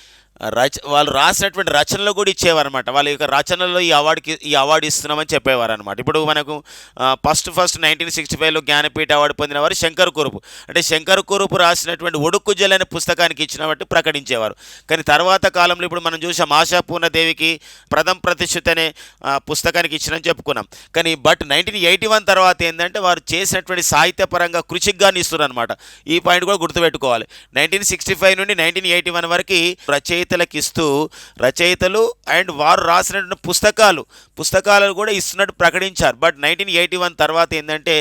రచ వాళ్ళు రాసినటువంటి రచనలు కూడా ఇచ్చేవారనమాట వాళ్ళ యొక్క రచనల్లో ఈ అవార్డుకి ఈ అవార్డు ఇస్తున్నామని చెప్పేవారు అనమాట ఇప్పుడు మనకు ఫస్ట్ ఫస్ట్ నైన్టీన్ సిక్స్టీ ఫైవ్లో జ్ఞానపీఠ అవార్డు పొందిన వారు శంకర్ కురుపు. అంటే శంకర్ కురుపు రాసినటువంటి ఒడుక్కు జల్ అనే పుస్తకానికి ఇచ్చినట్టు ప్రకటించేవారు. కానీ తర్వాత కాలంలో ఇప్పుడు మనం చూసాం ఆశా పూర్ణదేవికి ప్రథమ ప్రతిష్ఠిత అనే పుస్తకానికి ఇచ్చినని చెప్పుకున్నాం. కానీ బట్ నైన్టీన్ ఎయిటీ వన్ తర్వాత ఏంటంటే వారు చేసినటువంటి సాహిత్యపరంగా కృషికి గాని ఇస్తున్నారు అనమాట ఈ పాయింట్ కూడా గుర్తుపెట్టుకోవాలి. నైన్టీన్ సిక్స్టీ ఫైవ్ నుండి నైన్టీన్ ఎయిటీ వన్ వరకు రచయిత రచయితలకు ఇస్తూ రచయితలు అండ్ వారు రాసినటువంటి పుస్తకాలు పుస్తకాలను కూడా ఇస్తున్నట్టు ప్రకటించారు. బట్ నైన్టీన్ ఎయిటీ వన్ తర్వాత ఏంటంటే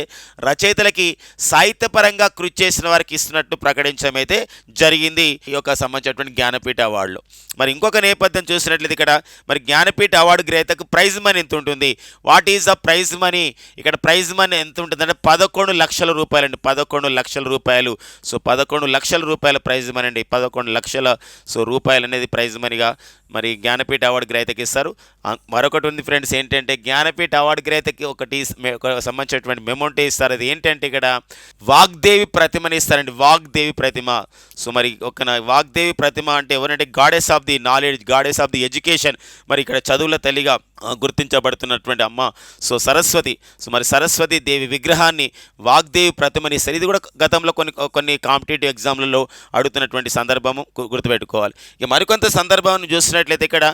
రచయితలకి సాహిత్యపరంగా కృషి చేసిన వారికి ఇస్తున్నట్టు ప్రకటించడం అయితే జరిగింది ఈ యొక్క సంబంధించినటువంటి జ్ఞానపీఠ అవార్డులో. మరి ఇంకొక నేపథ్యం చూసినట్లయితే ఇక్కడ మరి జ్ఞానపీఠ అవార్డు గ్రహీతకు ప్రైజ్ మనీ ఎంత ఉంటుంది? What is the prize money ఇక్కడ ప్రైజ్ మనీ ఎంత ఉంటుందంటే పదకొండు లక్షల రూపాయలు అండి పదకొండు లక్షల రూపాయలు. సో పదకొండు లక్షల రూపాయల ప్రైజ్ మనీ అండి. పదకొండు లక్షల సో రూపాయలు అనేది ప్రైజ్ మనీగా మరి జ్ఞానపీఠ అవార్డు గ్రహీతకి ఇస్తారు. మరొకటి ఉంది ఫ్రెండ్స్ ఏంటంటే జ్ఞానపీఠ అవార్డు గ్రహీతకి ఒకటి సంబంధించినటువంటి మెమోంటే ఇస్తారు. అది ఏంటంటే ఇక్కడ వాగ్దేవి ప్రతిమని ఇస్తారండి. వాగ్దేవి ప్రతిమ. సో మరి ఒక నా- వాగ్దేవి ప్రతిమ అంటే ఎవరంటే goddess of the knowledge goddess of the education. మరి ఇక్కడ చదువుల తల్లిగా గుర్తించబడుతున్నటువంటి అమ్మ. సో సరస్వతి సో మరి సరస్వతి దేవి విగ్రహాన్ని వాగ్దేవి ప్రతిమని ఇస్తారు. ఇది కూడా గతంలో కొన్ని కొన్ని కాంపిటేటివ్ ఎగ్జామ్లలో అడుగుతున్నటువంటి సందర్భము గుర్తుపెట్టుకోవాలి. ఇక మరికొంత సందర్భాన్ని చూసినట్లయితే ఇక్కడ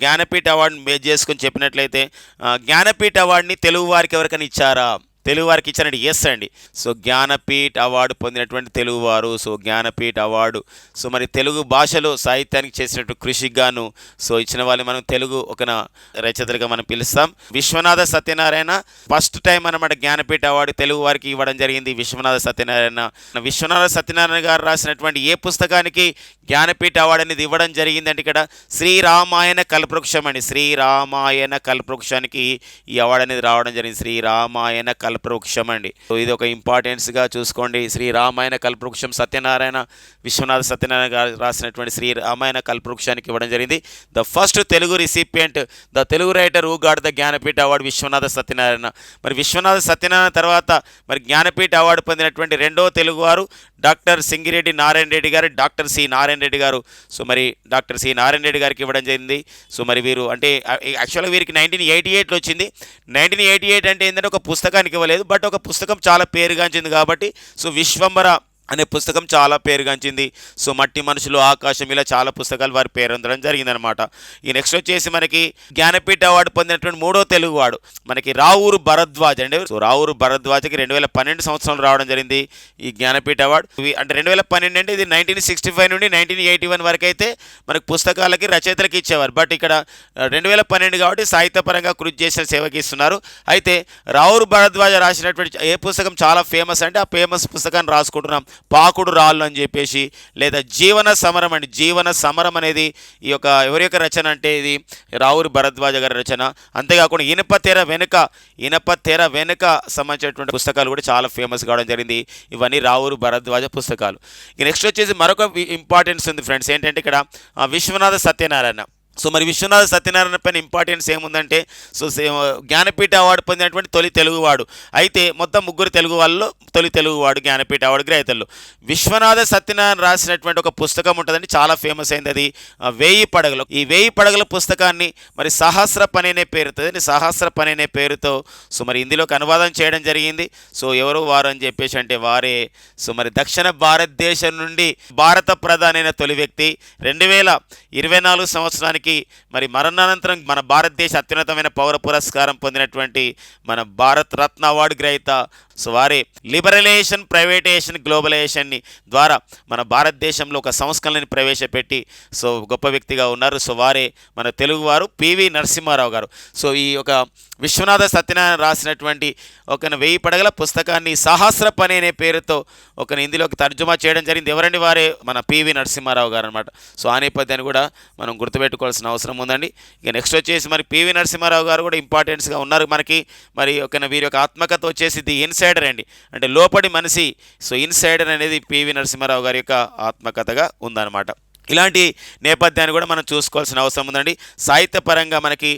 జ్ఞానపీఠ అవార్డుని బేస్ చేసుకొని చెప్పినట్లయితే జ్ఞానపీఠ అవార్డుని తెలుగు వారికి ఎవరికైనా ఇచ్చారా? తెలుగువారికి ఇచ్చారండి. ఎస్ అండి. సో జ్ఞానపీఠ్ అవార్డు పొందినటువంటి తెలుగువారు సో జ్ఞానపీఠ్ అవార్డు. సో మరి తెలుగు భాషలో సాహిత్యానికి చేసినట్టు కృషికి గాను సో ఇచ్చిన వాళ్ళు మనం తెలుగు ఒక నా రచయితలుగా మనం పిలుస్తాం. విశ్వనాథ సత్యనారాయణ ఫస్ట్ టైం అనమాట జ్ఞానపీఠ అవార్డు తెలుగు వారికి ఇవ్వడం జరిగింది. విశ్వనాథ సత్యనారాయణ. విశ్వనాథ సత్యనారాయణ గారు రాసినటువంటి ఏ పుస్తకానికి జ్ఞానపీఠ అవార్డు అనేది ఇవ్వడం జరిగిందంటే ఇక్కడ శ్రీరామాయణ కల్పవృక్షం అండి. శ్రీరామాయణ కల్పవృక్షానికి ఈ అవార్డు అనేది రావడం జరిగింది. శ్రీరామాయణ కల్ప కల్పవృక్షం అండి సో ఇది ఒక ఇంపార్టెన్స్గా చూసుకోండి. శ్రీ రామాయణ కల్పవృక్షం సత్యనారాయణ విశ్వనాథ సత్యనారాయణ గారు రాసినటువంటి శ్రీ రామాయణ కల్పవృక్షానికి ఇవ్వడం జరిగింది. The first Telugu recipient the Telugu writer who the Jnanpith award Viswanatha Satyanarayana. మరి విశ్వనాథ సత్యనారాయణ తర్వాత మరి జ్ఞానపీఠ అవార్డు పొందినటువంటి రెండో తెలుగువారు డాక్టర్ సింగిరెడ్డి నారాయణ రెడ్డి గారు డాక్టర్ సి నారాయణ రెడ్డి గారు. సో మరి డాక్టర్ సి నారాయణ రెడ్డి గారికి ఇవ్వడం జరిగింది. సో మరి వీరు అంటే యాక్చువల్గా వీరికి నైన్టీన్ ఎయిటీ ఎయిట్లో వచ్చింది. నైన్టీన్ ఎయిటీ ఎయిట్ అంటే ఏంటంటే ఒక పుస్తకానికి ఇవ్వలేదు. లేదు. బట్ ఒక పుస్తకం చాలా పేరుగాంచింది కాబట్టి సో విశ్వంబర అనే పుస్తకం చాలా పేరుగాంచింది. సో మట్టి మనుషులు ఆకాశం ఇలా చాలా పుస్తకాలు వారి పేరొందడం జరిగిందనమాట. ఈ నెక్స్ట్ వచ్చేసి మనకి జ్ఞానపీఠ అవార్డు పొందినటువంటి మూడో తెలుగువాడు మనకి రావూరు భరద్వాజ్ అండి. సో రావూరు భరద్వాజ్కి రెండు వేల పన్నెండు సంవత్సరంలో రావడం జరిగింది ఈ జ్ఞానపీఠ అవార్డు. అంటే రెండు వేల పన్నెండు అంటే ఇది నైన్టీన్ సిక్స్టీ ఫైవ్ నుండి నైన్టీన్ ఎయిటీ వన్ వరకు అయితే మనకు పుస్తకాలకి రచయితలకి ఇచ్చేవారు. బట్ ఇక్కడ రెండు వేల పన్నెండు కాబట్టి సాహిత్యపరంగా కృషి చేసిన సేవకి ఇస్తున్నారు. అయితే రావూరు భరద్వాజ రాసినటువంటి ఏ పుస్తకం చాలా ఫేమస్ అంటే ఆ ఫేమస్ పుస్తకాన్ని రాసుకుంటున్నాం. పాకుడు రాళ్ళు అని చెప్పేసి లేదా జీవన సమరం అండి. జీవన సమరం అనేది ఈ యొక్క ఎవరి యొక్క రచన అంటే ఇది? రావురి భరద్వాజ గారి రచన. అంతేకాకుండా ఇనప తెర వెనుక ఇనప తెర వెనుక సంబంధించినటువంటి పుస్తకాలు కూడా చాలా ఫేమస్ కావడం జరిగింది. ఇవన్నీ రావురు భరద్వాజ పుస్తకాలు. నెక్స్ట్ వచ్చేసి మరొక ఇంపార్టెన్స్ ఉంది ఫ్రెండ్స్ ఏంటంటే ఇక్కడ విశ్వనాథ సత్యనారాయణ. సో మరి విశ్వనాథ సత్యనారాయణ పైన ఇంపార్టెన్స్ ఏముందంటే సో జ్ఞానపీఠ అవార్డు పొందినటువంటి తొలి తెలుగువాడు. అయితే మొత్తం ముగ్గురు తెలుగు వాళ్ళలో తొలి తెలుగువాడు జ్ఞానపీఠ అవార్డు గ్రహీతలు. విశ్వనాథ సత్యనారాయణ రాసినటువంటి ఒక పుస్తకం ఉంటుందండి చాలా ఫేమస్ అయింది అది వేయి పడగలు. ఈ వేయి పడగల పుస్తకాన్ని మరి సహస్ర పని అనే పేరుతో సహస్ర పని అనే పేరుతో సో మరి ఇందులోకి అనువాదం చేయడం జరిగింది. సో ఎవరు వారు అని చెప్పేసి అంటే వారే సో మరి దక్షిణ భారతదేశం నుండి భారత ప్రధానైన తొలి వ్యక్తి. రెండు వేల ఇరవై నాలుగు సంవత్సరానికి మరి మరణానంతరం మన భారతదేశ అత్యున్నతమైన పౌర పురస్కారం పొందినటువంటి మన భారత్ రత్న అవార్డు గ్రహీత సో వారే లిబరలైజేషన్ ప్రైవేటైజేషన్ గ్లోబలైజేషన్ని ద్వారా మన భారతదేశంలో ఒక సంస్కరణని ప్రవేశపెట్టి సో గొప్ప వ్యక్తిగా ఉన్నారు. సో వారే మన తెలుగువారు పివి నరసింహారావు గారు. సో ఈ ఒక విశ్వనాథ సత్యనారాయణ రాసినటువంటి ఒక వెయ్యి పడగల పుస్తకాన్ని సహస్ర పని అనే పేరుతో ఒక హిందీలోకి తర్జుమా చేయడం జరిగింది. ఎవరండి వారే? మన పివి నరసింహారావు గారు అనమాట సో ఆ నేపథ్యాన్ని కూడా మనం గుర్తుపెట్టుకోవాల్సిన అవసరం ఉందండి. ఇక నెక్స్ట్ వచ్చేసి మరి పివి నరసింహారావు గారు కూడా ఇంపార్టెన్స్గా ఉన్నారు మనకి. మరి ఒక వీరి యొక్క ఆత్మకథ వచ్చేసి ది ఇన్సైడర్ అండి. అంటే లోపడి మనిషి సో ఇన్సైడర్ అనేది పివి నరసింహారావు గారి యొక్క ఆత్మకథగా ఉందన్నమాట. ఇలాంటి నేపథ్యాన్ని కూడా మనం చూసుకోవాల్సిన అవసరం ఉందండి. సాహిత్యపరంగా మనకి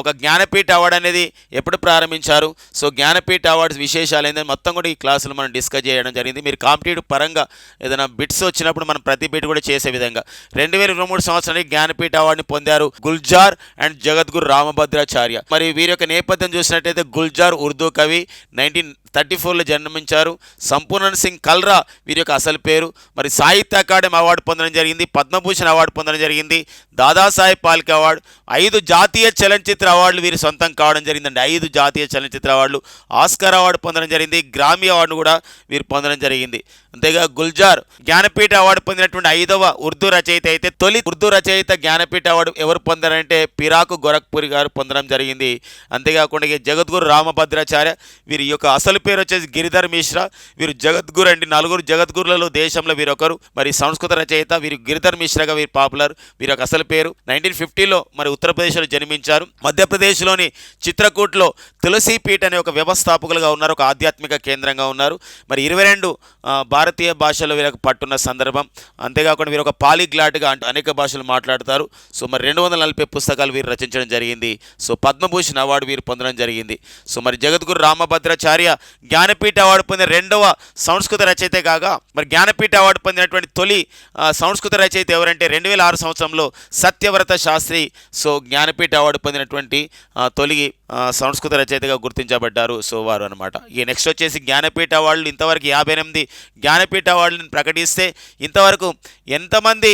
ఒక జ్ఞానపీఠ అవార్డు అనేది ఎప్పుడు ప్రారంభించారు? సో జ్ఞానపీఠ అవార్డ్స్ విశేషాలు ఏంటంటే మొత్తం కూడా ఈ క్లాసులు మనం డిస్కస్ చేయడం జరిగింది. మీరు కాంపిటేటివ్ పరంగా ఏదైనా బిట్స్ వచ్చినప్పుడు మనం ప్రతి బిట్ కూడా చేసే విధంగా. రెండు వేల ఇరవై మూడు సంవత్సరానికి జ్ఞానపీఠ అవార్డుని పొందారు గుల్జార్ అండ్ జగద్గురు రామభద్రాచార్య. మరి వీరి యొక్క నేపథ్యం చూసినట్టయితే గుల్జార్ ఉర్దూ కవి నైన్టీన్ థర్టీ ఫోర్లో జన్మించారు. సంపూర్ణ సింగ్ కల్రా వీరి యొక్క అసలు పేరు. మరి సాహిత్య అకాడమీ అవార్డు పొందడం జరిగింది. పద్మభూషణ్ అవార్డు పొందడం జరిగింది. దాదాసాహెబ్ పాల్కే అవార్డు. ఐదు జాతీయ చలనచిత్ర అవార్డులు వీరి సొంతం కావడం జరిగిందండి. ఐదు జాతీయ చలనచిత్ర అవార్డులు. ఆస్కార్ అవార్డు పొందడం జరిగింది. గ్రామీ అవార్డు కూడా వీరు పొందడం జరిగింది. అంతేగా గుల్జార్ జ్ఞానపీఠ అవార్డు పొందినటువంటి ఐదవ ఉర్దూ రచయిత అయితే తొలి ఉర్దూ రచయిత జ్ఞానపీఠ అవార్డు ఎవరు పొందారంటే పిరాకు గోరఖ్పూరి గారు పొందడం జరిగింది. అంతేకాకుండా జగద్గురు రామభద్రాచార్య వీరి యొక్క అసలు పేరు వచ్చేసి గిరిధర్ మిశ్రా. వీరు జగద్గురు అండి. నలుగురు జగద్గురులలో దేశంలో వీరొకరు. మరి సంస్కృత రచయిత వీరు గిరిధర్ మిశ్రాగా వీరు పాపులర్. వీరు ఒక అసలు పేరు. నైన్టీన్ ఫిఫ్టీలో మరి ఉత్తరప్రదేశ్లో జన్మించారు. మధ్యప్రదేశ్లోని చిత్రకూట్లో తులసీపీఠ అనే ఒక వ్యవస్థాపకులుగా ఉన్నారు. ఒక ఆధ్యాత్మిక కేంద్రంగా ఉన్నారు. మరి ఇరవై రెండు భారతీయ భాషలో వీళ్ళకి పట్టున్న సందర్భం. అంతేకాకుండా వీరు ఒక పాలిగ్లాట్గా అనేక భాషలు మాట్లాడతారు. సో మరి రెండు వందల నలభై పుస్తకాలు వీరు రచించడం జరిగింది. సో పద్మభూషణ్ అవార్డు వీరు పొందడం జరిగింది. సో మరి జగద్గురు రామభద్రాచార్య జ్ఞానపీఠ అవార్డు పొందిన రెండవ సంస్కృత రచయిత కాగా మరి జ్ఞానపీఠ అవార్డు పొందినటువంటి తొలి సంస్కృత రచయిత ఎవరంటే రెండు వేల ఆరు సంవత్సరంలో సత్యవ్రత శాస్త్రి. సో జ్ఞానపీఠ అవార్డు పొందినటువంటి తొలి సంస్కృత రచయితగా గుర్తించబడ్డారు సో వారు అనమాట ఇక నెక్స్ట్ వచ్చేసి జ్ఞానపీఠ అవార్డులు ఇంతవరకు యాభై ఎనిమిది జ్ఞానపీఠ అవార్డులను ప్రకటిస్తే ఇంతవరకు ఎంతమంది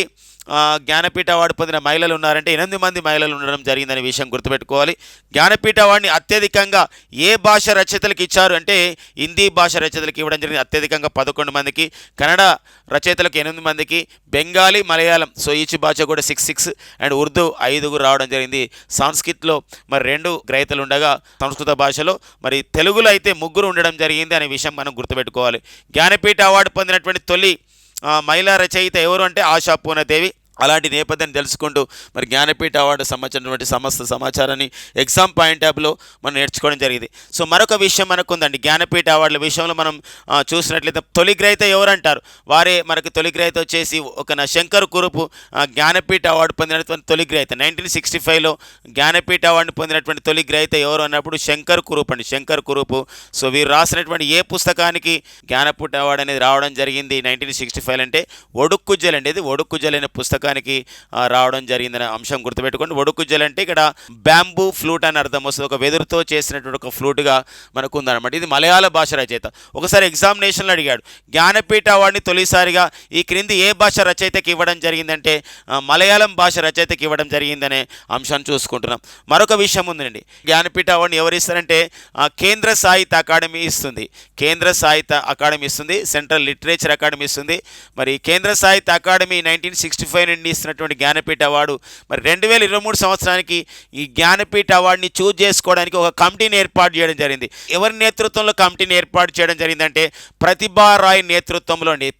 జ్ఞానపీఠ అవార్డు పొందిన మహిళలు ఉన్నారంటే ఎనిమిది మంది మహిళలు ఉండడం జరిగిందనే విషయం గుర్తుపెట్టుకోవాలి. జ్ఞానపీఠ అవార్డుని అత్యధికంగా ఏ భాష రచయితలకు ఇచ్చారు అంటే హిందీ భాష రచయితలకు ఇవ్వడం జరిగింది. అత్యధికంగా పదకొండు మందికి కన్నడ రచయితలకు ఎనిమిది మందికి బెంగాలీ మలయాళం సో ఈచ్ భాష కూడా సిక్స్ సిక్స్ అండ్ ఉర్దూ ఐదుగురు రావడం జరిగింది. సంస్కృత్లో మరి రెండు గ్రహీతలు ఉండగా సంస్కృత భాషలో మరి తెలుగులో అయితే ముగ్గురు ఉండడం జరిగింది అనే విషయం మనం గుర్తుపెట్టుకోవాలి. జ్ఞానపీఠ అవార్డు పొందినటువంటి తొలి మహిళా రచయిత ఎవరు అంటే ఆశా పూర్ణదేవి అలాంటి నేపథ్యాన్ని తెలుసుకుంటూ మరి జ్ఞానపీఠ అవార్డు సంబంధించినటువంటి సమస్త సమాచారాన్ని ఎగ్జామ్ పాయింట్ ట్యాబ్లో మనం నేర్చుకోవడం జరిగింది. సో మరొక విషయం మనకు ఉందండి జ్ఞానపీఠ అవార్డుల విషయంలో మనం చూసినట్లయితే తొలి గ్రహీత ఎవరంటారు? వారే మనకి తొలి గ్రహీత వచ్చేసి ఒక నా శంకర్ కురుపు జ్ఞానపీఠ అవార్డు పొందినటువంటి తొలి గ్రహీత. నైన్టీన్ సిక్స్టీ ఫైవ్లో జ్ఞానపీఠ అవార్డుని పొందినటువంటి తొలి గ్రహీత ఎవరు అన్నప్పుడు శంకర్ కురూప్ అండి. శంకర్ కురూపు. సో వీరు రాసినటువంటి ఏ పుస్తకానికి జ్ఞానపీఠ అవార్డు అనేది రావడం జరిగింది నైన్టీన్ సిక్స్టీ ఫైవ్ అంటే? ఒడుక్కుజల్ అండి ఇది ఒడుక్కుజల్ అనే పుస్తకం ఆ, రావడం జరిగిందనే అంశం గుర్తుపెట్టుకోండి. ఒడుక్కుజల్ అంటే ఇక్కడ బ్యాంబూ ఫ్లూట్ అని అర్థం వస్తుంది. ఒక వెదురుతో చేసినటువంటి ఒక ఫ్లూట్గా మనకు ఉందన్నమాట ఇది మలయాళ భాష రచయిత. ఒకసారి ఎగ్జామినేషన్లో అడిగాడు జ్ఞానపీఠ అవార్డుని తొలిసారిగా ఈ క్రింది ఏ భాష రచయితకి ఇవ్వడం జరిగిందంటే మలయాళం భాష రచయితకి ఇవ్వడం జరిగిందనే అంశాన్ని చూసుకుంటున్నాం. మరొక విషయం ఉందండి. జ్ఞానపీఠ అవార్డుని ఎవరు ఇస్తారంటే కేంద్ర సాహిత్య అకాడమీ ఇస్తుంది. కేంద్ర సాహిత్య అకాడమీ ఇస్తుంది. సెంట్రల్ లిటరేచర్ అకాడమీ ఇస్తుంది. మరి కేంద్ర సాహిత్య అకాడమీ నైన్టీన్ సిక్స్టీ ఫైవ్ నుండి ఇస్తున్నటువంటి జ్ఞానపీఠ అవార్డు. మరి రెండు వేల ఇరవై మూడు సంవత్సరానికి ఈ జ్ఞానపీఠ అవార్డుని చూజ్ చేసుకోవడానికి ఒక కమిటీని ఏర్పాటు చేయడం జరిగింది. ఎవరి నేతృత్వంలో కమిటీని ఏర్పాటు చేయడం జరిగిందంటే ప్రతిభారాయ్ నేతృత్వంలో అండి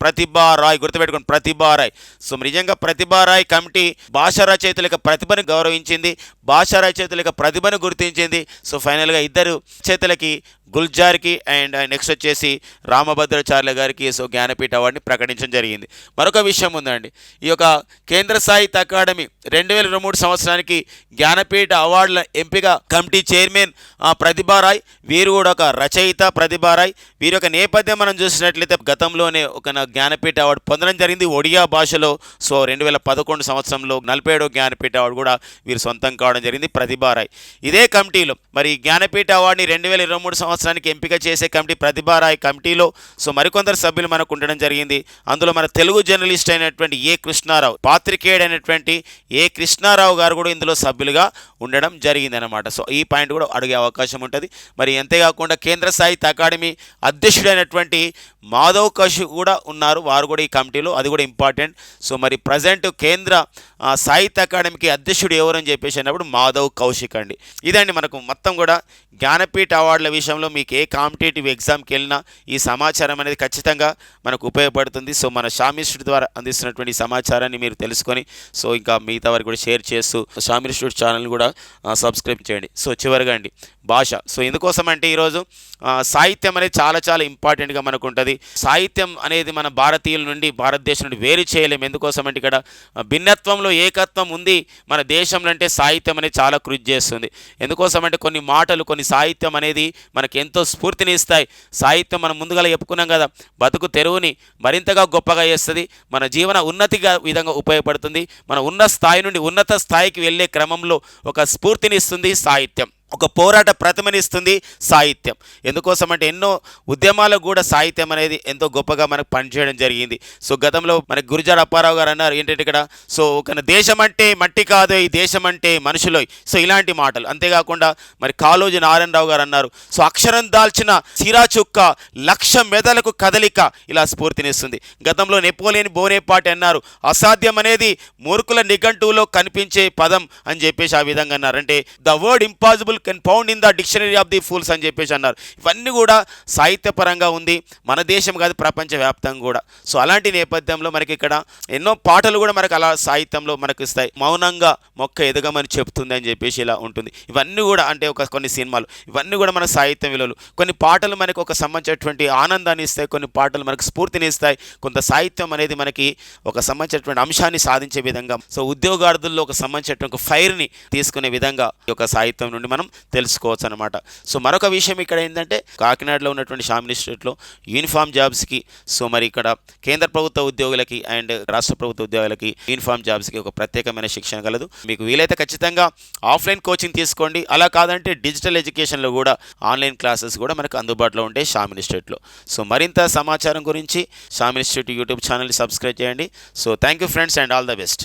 రాయ్ గుర్తుపెట్టుకోండి ప్రతిభారాయ్ సో నిజంగా ప్రతిభారాయ్ కమిటీ భాషా రచయితల యొక్క ప్రతిభను గౌరవించింది భాషా రచయితల యొక్క ప్రతిభను గుర్తించింది. సో ఫైనల్గా ఇద్దరు రచయితలకి గుల్జార్కి అండ్ నెక్స్ట్ వచ్చేసి రామభద్రాచార్య గారికి సో జ్ఞానపీఠ అవార్డుని ప్రకటించడం జరిగింది. మరొక విషయం ఉందండి. ఈ యొక్క కేంద్ర సాహిత్య అకాడమీ రెండు వేల ఇరవై మూడు సంవత్సరానికి జ్ఞానపీఠ అవార్డుల ఎంపిక కమిటీ చైర్మన్ ఆ, ప్రతిభారాయ్ వీరు కూడా ఒక రచయిత ప్రతిభారాయ్ వీరి యొక్క నేపథ్యం మనం చూసినట్లయితే గతంలోనే ఒక జ్ఞానపీఠ అవార్డు పొందడం జరిగింది. ఒడియా భాషలో సో రెండు వేల పదకొండు సంవత్సరంలో నలభై ఏడో జ్ఞానపీఠ అవార్డు కూడా వీరు సొంతం కావడం జరిగింది ప్రతిభారాయ్ ఇదే కమిటీలో మరి జ్ఞానపీఠ అవార్డుని రెండు వేల ఇరవై మూడు సంవత్సరం సంవత్సరానికి ఎంపిక చేసే కమిటీ ప్రతిభారాయ్ కమిటీలో సో మరికొందరు సభ్యులు మనకు ఉండడం జరిగింది. అందులో మన తెలుగు జర్నలిస్ట్ అయినటువంటి ఏ కృష్ణారావు పాత్రికేయుడు అయినటువంటి ఏ కృష్ణారావు గారు కూడా ఇందులో సభ్యులుగా ఉండడం జరిగింది అనమాట సో ఈ పాయింట్ కూడా అడిగే అవకాశం ఉంటుంది. మరి అంతేకాకుండా కేంద్ర సాహిత్య అకాడమీ అధ్యక్షుడైనటువంటి మాధవ్ కష్ కూడా ఉన్నారు. వారు కూడా ఈ కమిటీలో అది కూడా ఇంపార్టెంట్. సో మరి ప్రజెంట్ కేంద్ర సాహిత్య అకాడమీకి అధ్యక్షుడు ఎవరని చెప్పేసి అన్నప్పుడు మాధవ్ కౌశిక్ అండి. ఇదండి మనకు మొత్తం కూడా జ్ఞానపీఠ అవార్డుల విషయంలో మీకు ఏ కాంపిటేటివ్ ఎగ్జామ్కి వెళ్ళినా ఈ సమాచారం అనేది ఖచ్చితంగా మనకు ఉపయోగపడుతుంది. సో మన షామిస్టుడి ద్వారా అందిస్తున్నటువంటి సమాచారాన్ని మీరు తెలుసుకొని సో ఇంకా మిగతా వారికి కూడా షేర్ చేస్తూ షామిస్టుడి ఛానల్ కూడా సబ్స్క్రైబ్ చేయండి. సో చివరిగా అండి భాష. సో ఎందుకోసం అంటే ఈరోజు సాహిత్యం అనేది చాలా చాలా ఇంపార్టెంట్గా మనకు ఉంటుంది సాహిత్యం అనేది మన భారతీయుల నుండి భారతదేశం నుండి వేరు చేయలేము ఎందుకోసం అంటే ఇక్కడ భిన్నత్వంలో ఏకత్వం ఉంది మన దేశంలో అంటే సాహిత్యం అనేది చాలా కృషి చేస్తుంది. ఎందుకోసం అంటే కొన్ని మాటలు కొన్ని సాహిత్యం అనేది మనకి ఎంతో స్ఫూర్తిని ఇస్తాయి. సాహిత్యం మనం ముందుగా చెప్పుకున్నాం కదా బతుకు తెరువుని మరింతగా గొప్పగా చేస్తుంది. మన జీవన ఉన్నతిగా విధంగా ఉపయోగపడుతుంది. మన ఉన్న స్థాయి నుండి ఉన్నత స్థాయికి వెళ్ళే క్రమంలో ఒక స్ఫూర్తిని ఇస్తుంది సాహిత్యం. ఒక పోరాట ప్రతిమనిస్తుంది సాహిత్యం. ఎందుకోసం అంటే ఎన్నో ఉద్యమాలకు కూడా సాహిత్యం అనేది ఎంతో గొప్పగా మనకు పనిచేయడం జరిగింది. సో గతంలో మనకి గురుజాడ అప్పారావు గారు అన్నారు ఏంటంటే ఇక్కడ సో ఒక దేశం అంటే మట్టి కాదు ఈ దేశం అంటే మనుషులు. సో ఇలాంటి మాటలు. అంతేకాకుండా మరి కాలోజీ నారాయణ రావు గారు అన్నారు సో అక్షరం దాల్చిన సిరా చుక్క లక్ష మెదలకు కదలిక. ఇలా స్ఫూర్తినిస్తుంది. గతంలో నెపోలియన్ బోనేపాటి అన్నారు అసాధ్యం అనేది మూర్ఖుల నిఘంటువులో కనిపించే పదం అని చెప్పేసి ఆ విధంగా అన్నారు. అంటే the word impossible can found in the dictionary of the fools అని చెప్పేసి అన్నారు. ఇవన్నీ కూడా సాహిత్యపరంగా ఉంది. మన దేశం కాదు ప్రపంచవ్యాప్తంగా కూడా. సో అలాంటి నేపథ్యంలో మనకి ఇక్కడ ఎన్నో పాటలు కూడా మనకు అలా సాహిత్యంలో మనకు ఇస్తాయి. మౌనంగా మొక్క ఎదగమని చెప్తుంది అని చెప్పేసి ఇలా ఉంటుంది. ఇవన్నీ కూడా అంటే ఒక కొన్ని సినిమాలు. ఇవన్నీ కూడా మన సాహిత్యం విలువలు. కొన్ని పాటలు మనకు ఒక సంబంధించినటువంటి ఆనందాన్ని ఇస్తాయి. కొన్ని పాటలు మనకు స్ఫూర్తిని ఇస్తాయి. కొంత సాహిత్యం అనేది మనకి ఒక సంబంధించినటువంటి అంశాన్ని సాధించే విధంగా. సో ఉద్యోగార్థుల్లో ఒక సంబంధించినటువంటి ఒక ఫైర్ని తీసుకునే విధంగా ఈ యొక్క సాహిత్యం నుండి మనం తెలుసుకోవచ్చు అనమాట సో మరొక విషయం ఇక్కడ ఏంటంటే కాకినాడలో ఉన్నటువంటి షామ్ స్టేట్లో యూనిఫామ్ జాబ్స్కి సో మరి ఇక్కడ కేంద్ర ప్రభుత్వ ఉద్యోగులకి అండ్ రాష్ట్ర ప్రభుత్వ ఉద్యోగులకి యూనిఫామ్ జాబ్స్కి ఒక ప్రత్యేకమైన శిక్షణ కలదు. మీకు వీలైతే ఖచ్చితంగా ఆఫ్లైన్ కోచింగ్ తీసుకోండి. అలా కాదంటే డిజిటల్ ఎడ్యుకేషన్లో కూడా ఆన్లైన్ క్లాసెస్ కూడా మనకు అందుబాటులో ఉంటాయి షామ్ ఇన్స్టిట్యూట్లో. సో మరింత సమాచారం గురించి షామ్ ఇన్స్టిట్యూట్ యూట్యూబ్ ఛానల్ని సబ్స్క్రైబ్ చేయండి. So thank you friends and all the best.